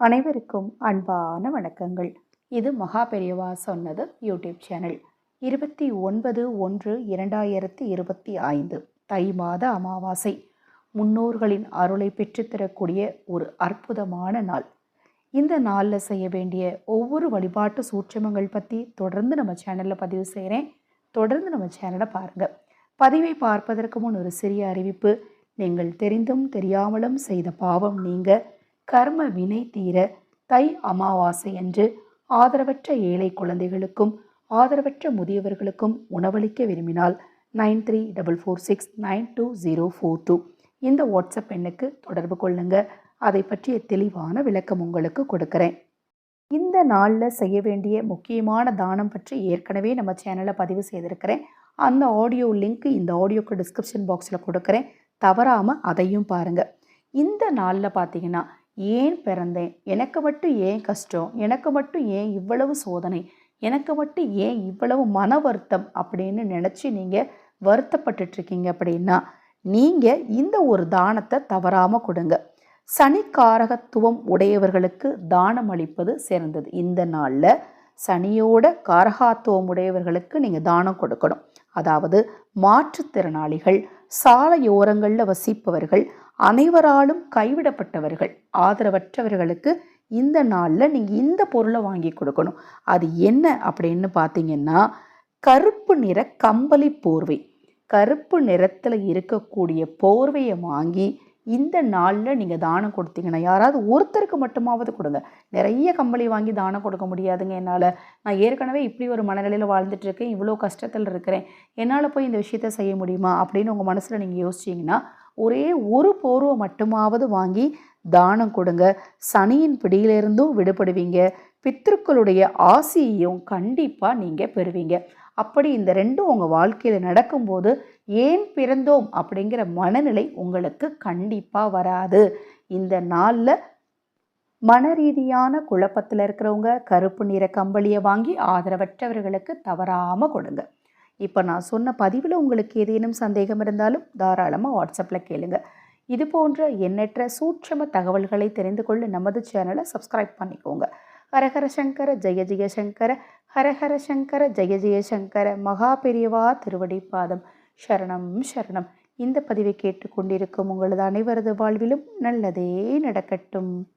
அனைவருக்கும் அன்பான வணக்கங்கள். இது மகா பெரியவா சொன்னது யூடியூப் சேனல். இருபத்தி ஒன்பது ஒன்று இரண்டாயிரத்தி இருபத்தி ஐந்து தை மாத அமாவாசை. முன்னோர்களின் அருளை பெற்றுத்தரக்கூடிய ஒரு அற்புதமான நாள். இந்த நாளில் செய்ய வேண்டிய ஒவ்வொரு வழிபாட்டு சூட்சமங்கள் பற்றி தொடர்ந்து நம்ம சேனலில் பதிவு செய்கிறேன் தொடர்ந்து நம்ம சேனலை பாருங்கள் பதிவை பார்ப்பதற்கு முன் ஒரு சிறிய அறிவிப்பு. நீங்கள் தெரிந்தும் தெரியாமலும் செய்த பாவம் நீங்கள் கர்ம வினை தீர தை அமாவாசை என்று ஆதரவற்ற ஏழை குழந்தைகளுக்கும் ஆதரவற்ற முதியவர்களுக்கும் உணவளிக்க விரும்பினால் nine three double four six nine two zero four two. இந்த வாட்ஸ்அப் எண்ணுக்கு தொடர்பு கொள்ளுங்க. அதை பற்றிய தெளிவான விளக்கம் உங்களுக்கு கொடுக்குறேன். இந்த நாளில் செய்ய வேண்டிய முக்கியமான தானம் பற்றி ஏற்கனவே நம்ம சேனலில் பதிவு செய்திருக்கிறேன். அந்த ஆடியோ லிங்க் இந்த ஆடியோக்கு டிஸ்கிரிப்ஷன் பாக்ஸில் கொடுக்குறேன். தவறாமல் அதையும் பாருங்கள் இந்த நாளில் பார்த்தீங்கன்னா ஏன் பிறந்தேன்? எனக்கு மட்டும் ஏன் கஷ்டம்? எனக்கு மட்டும் ஏன் இவ்வளவு சோதனை? எனக்கு மட்டும் ஏன் இவ்வளவு மன வருத்தம்? அப்படின்னு நினச்சி நீங்கள் வருத்தப்பட்டுட்ருக்கீங்க அப்படின்னா நீங்கள் இந்த ஒரு தானத்தை தவறாமல் கொடுங்க. சனிக்காரகத்துவம் உடையவர்களுக்கு தானம் அளிப்பது சிறந்தது. இந்த நாளில் சனியோட காரகாத்துவம் உடையவர்களுக்கு நீங்கள் தானம் கொடுக்கணும். அதாவது மாற்றுத்திறனாளிகள் சாலையோரங்களில் வசிப்பவர்கள் அனைவராலும் கைவிடப்பட்டவர்கள் ஆதரவற்றவர்களுக்கு இந்த நாளில் நீங்கள் இந்த பொருளை வாங்கி கொடுக்கணும். அது என்ன அப்படின்னு பார்த்தீங்கன்னா கருப்பு நிற கம்பளி போர்வை. கருப்பு நிறத்தில் இருக்கக்கூடிய போர்வையை வாங்கி இந்த நாளில் நீங்கள் தானம் கொடுத்தீங்கன்னா யாராவது ஒருத்தருக்கு மட்டுமாவது கொடுங்க. நிறைய கம்பளி வாங்கி தானம் கொடுக்க முடியாதுங்க என்னால். நான் ஏற்கனவே இப்படி ஒரு மனநிலையில் வாழ்ந்துட்டுருக்கேன் இவ்வளோ கஷ்டத்தில் இருக்கிறேன். என்னால் போய் இந்த விஷயத்த செய்ய முடியுமா அப்படின்னு உங்கள் மனசில் நீங்கள் யோசிச்சிங்கன்னா ஒரே ஒரு போர்வை மட்டுமாவது வாங்கி தானம் கொடுங்க. சனியின் பிடியிலிருந்தும் விடுபடுவீங்க. பித்திருக்களுடைய ஆசியையும் கண்டிப்பாக நீங்கள் பெறுவீங்க. அப்படி இந்த ரெண்டும் உங்கள் வாழ்க்கையில் நடக்கும்போது ஏன் பிறந்தோம் அப்படிங்கிற மனநிலை உங்களுக்கு கண்டிப்பாக வராது. இந்த நாளில் மன ரீதியான குழப்பத்தில் இருக்கிறவங்க கருப்பு நிற கம்பளியை வாங்கி ஆதரவற்றவர்களுக்கு தவறாமல் கொடுங்க. இப்போ நான் சொன்ன பதிவில் உங்களுக்கு ஏதேனும் சந்தேகம் இருந்தாலும் தாராளமாக வாட்ஸ்அப்பில் கேளுங்க. இது போன்ற எண்ணற்ற சூட்சம தகவல்களை தெரிந்து கொள்ள நமது சேனலை சப்ஸ்கிரைப் பண்ணிக்கோங்க. ஹரஹர சங்கர ஜெய ஜெயசங்கர ஹரஹர சங்கர ஜெய ஜெயசங்கர மகா பெரியவா திருவடி பாதம். சரணம் சரணம். இந்த பதிவை கேட்டுக்கொண்டிருக்கும் உங்களது அனைவரது வாழ்விலும் நல்லதே நடக்கட்டும்.